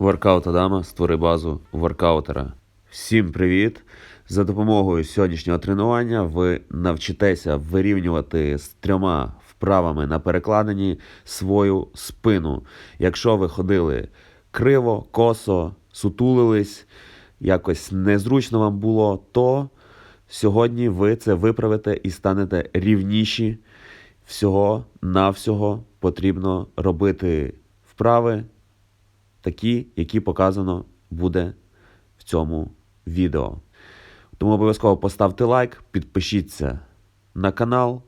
Воркаут Адама створи базу воркаутера. Всім привіт! За допомогою сьогоднішнього тренування ви навчитеся вирівнювати з трьома вправами на перекладині свою спину. Якщо ви ходили криво, косо, сутулились, якось незручно вам було, то сьогодні ви це виправите і станете рівніші. Всього навсього потрібно робити вправи такі, які показано буде в цьому відео. Тому обов'язково поставте лайк, підпишіться на канал.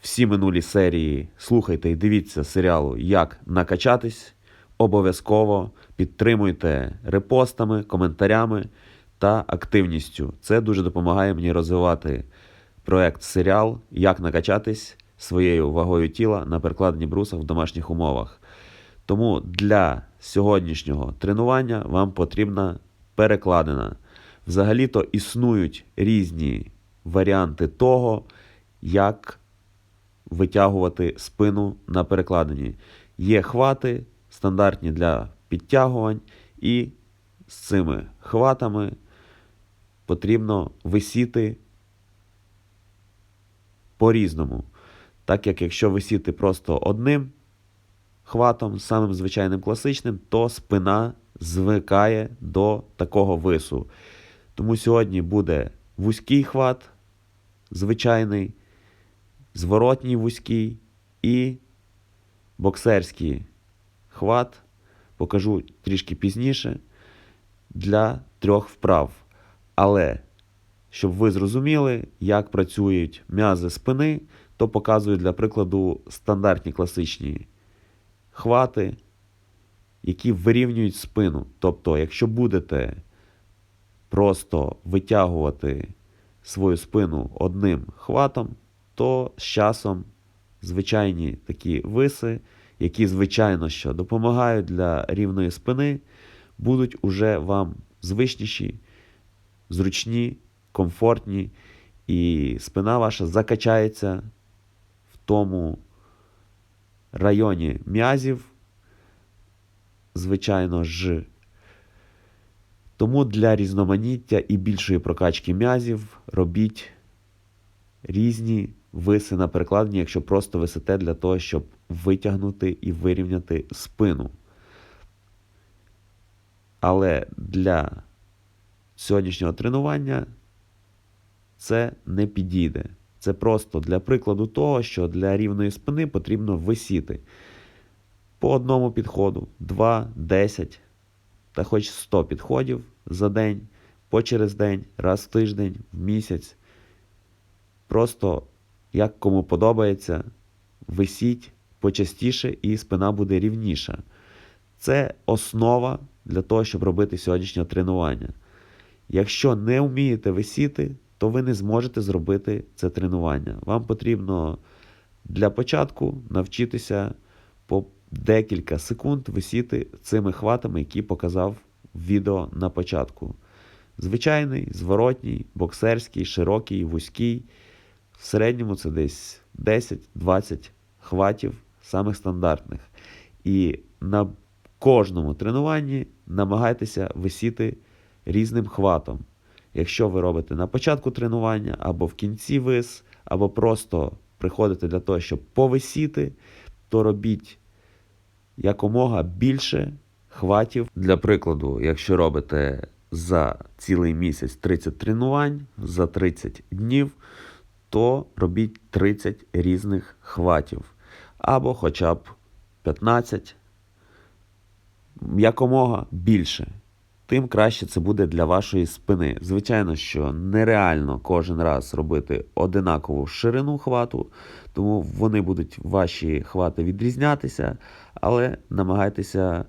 Всі минулі серії слухайте і дивіться серіалу Як накачатись. Обов'язково підтримуйте репостами, коментарями та активністю. Це дуже допомагає мені розвивати проект серіал Як накачатись своєю вагою тіла на перекладенні брусах в домашніх умовах. Тому для сьогоднішнього тренування вам потрібна перекладина. Взагалі-то існують різні варіанти того, як витягувати спину на перекладині. Є хвати стандартні для підтягувань, і з цими хватами потрібно висіти по-різному. Так як якщо висіти просто одним хватом, самим звичайним класичним, то спина звикає до такого вису. Тому сьогодні буде вузький хват, звичайний, зворотній вузький і боксерський хват. Покажу трішки пізніше для трьох вправ. Але щоб ви зрозуміли, як працюють м'язи спини, то показую для прикладу стандартні класичні хвати, які вирівнюють спину. Тобто, якщо будете просто витягувати свою спину одним хватом, то з часом звичайні такі виси, які, звичайно, що допомагають для рівної спини, будуть уже вам звичніші, зручні, комфортні, і спина ваша закачається в тому районі м'язів, звичайно ж. Тому для різноманіття і більшої прокачки м'язів робіть різні виси на перекладині, якщо просто висите для того, щоб витягнути і вирівняти спину. Але для сьогоднішнього тренування це не підійде. Це просто для прикладу того, що для рівної спини потрібно висіти по одному підходу, 2, 10 та хоч 100 підходів за день, по через день, раз в тиждень, в місяць. Просто як кому подобається, висіть почастіше і спина буде рівніша. Це основа для того, щоб робити сьогоднішнє тренування. Якщо не вмієте висіти, то ви не зможете зробити це тренування. Вам потрібно для початку навчитися по декілька секунд висіти цими хватами, які показав в відео на початку. Звичайний, зворотній, боксерський, широкий, вузький. В середньому це десь 10-20 хватів самих стандартних. І на кожному тренуванні намагайтеся висіти різним хватом. Якщо ви робите на початку тренування, або в кінці вис, або просто приходите для того, щоб повисіти, то робіть якомога більше хватів. Для прикладу, якщо робите за цілий місяць 30 тренувань, за 30 днів, то робіть 30 різних хватів. Або хоча б 15, якомога більше. Тим краще це буде для вашої спини. Звичайно, що нереально кожен раз робити одинакову ширину хвату, тому вони будуть ваші хвати відрізнятися, але намагайтеся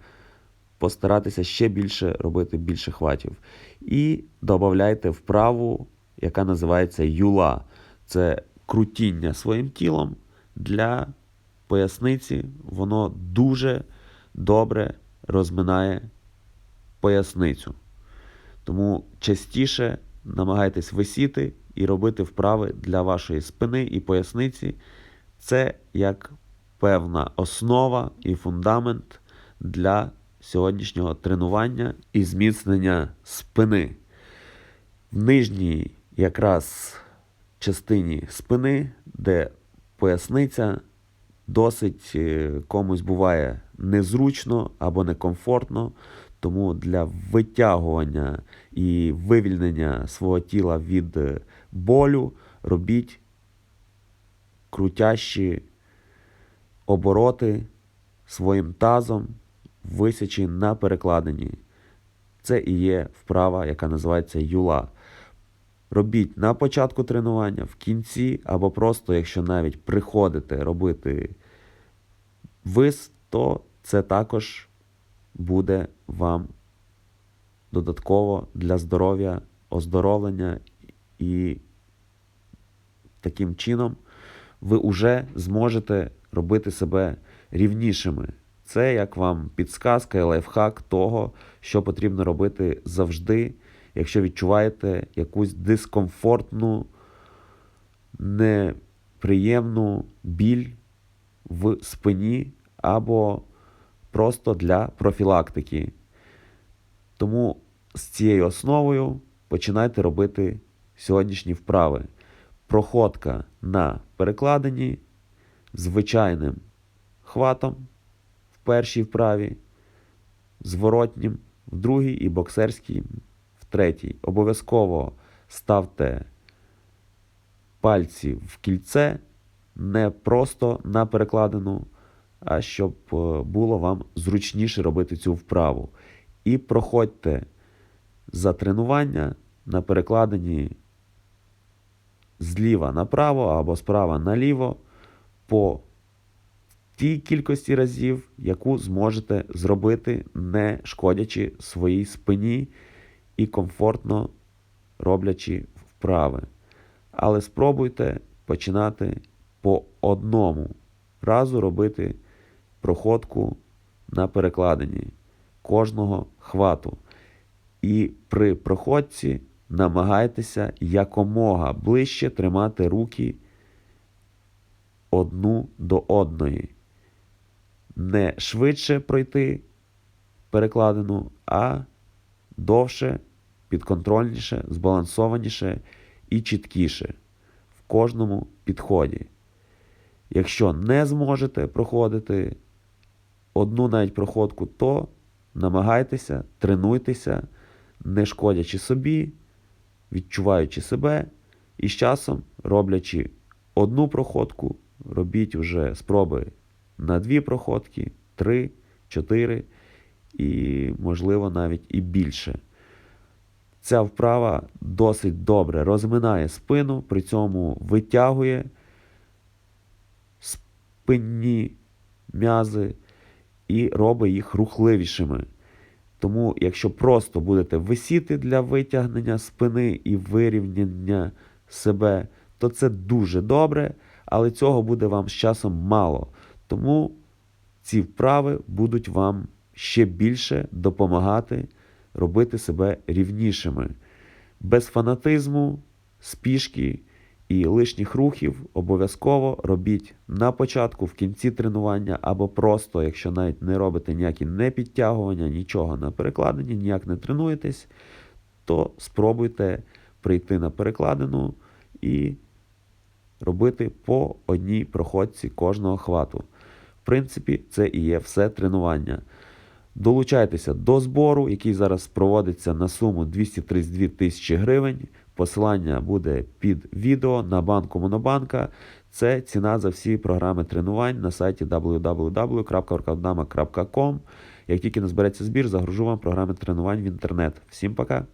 постаратися ще більше робити більше хватів. І додавайте вправу, яка називається юла. Це крутіння своїм тілом для поясниці. Воно дуже добре розминає поясницю. Тому частіше намагайтесь висіти і робити вправи для вашої спини і поясниці. Це як певна основа і фундамент для сьогоднішнього тренування і зміцнення спини. В нижній якраз частині спини, де поясниця, досить е, комусь буває незручно або некомфортно. Тому для витягування і вивільнення свого тіла від е, болю робіть крутящі обороти своїм тазом, висячи на перекладині. Це і є вправа, яка називається юла. Робіть на початку тренування, в кінці, або просто, якщо навіть приходите робити вис, то це також буде вам додатково для здоров'я, оздоровлення і таким чином ви вже зможете робити себе рівнішими. Це як вам підсказка і лайфхак того, що потрібно робити завжди, якщо відчуваєте якусь дискомфортну, неприємну біль в спині або просто для профілактики. Тому з цією основою починайте робити сьогоднішні вправи. Проходка на перекладині звичайним хватом в першій вправі, зворотнім в другій і боксерській в третій. Обов'язково ставте пальці в кільце, не просто на перекладину, щоб е, було вам зручніше робити цю вправу. І проходьте за тренування на перекладині зліва направо або справа наліво по тій кількості разів, яку зможете зробити, не шкодячи своїй спині і комфортно роблячи вправи. Але спробуйте починати по одному разу робити проходку на перекладині кожного хвату. І при проходці намагайтеся якомога ближче тримати руки одну до одної. Не швидше пройти перекладину, а довше, підконтрольніше, збалансованіше і чіткіше в кожному підході. Якщо не зможете проходити одну навіть проходку, то намагайтеся, тренуйтеся, не шкодячи собі, відчуваючи себе і з часом роблячи одну проходку, робіть вже спроби на дві проходки, три, чотири і, можливо, навіть і більше. Ця вправа досить добре розминає спину, при цьому витягує спинні м'язи і робить їх рухливішими. Тому, якщо просто будете висіти для витягнення спини і вирівняння себе, то це дуже добре, але цього буде вам з часом мало. Тому ці вправи будуть вам ще більше допомагати робити себе рівнішими. Без фанатизму, спішки і лишніх рухів обов'язково робіть на початку, в кінці тренування, або просто, якщо навіть не робите ніякі не підтягування, нічого на перекладині, ніяк не тренуєтесь, то спробуйте прийти на перекладину і робити по одній проходці кожного хвату. В принципі, це і є все тренування. Долучайтеся до збору, який зараз проводиться на суму 232 тисячі гривень. Посилання буде під відео на банку Монобанка. Це ціна за всі програми тренувань на сайті www.orkadama.com. Як тільки не збереться збір, загружу вам програми тренувань в інтернет. Всім пока!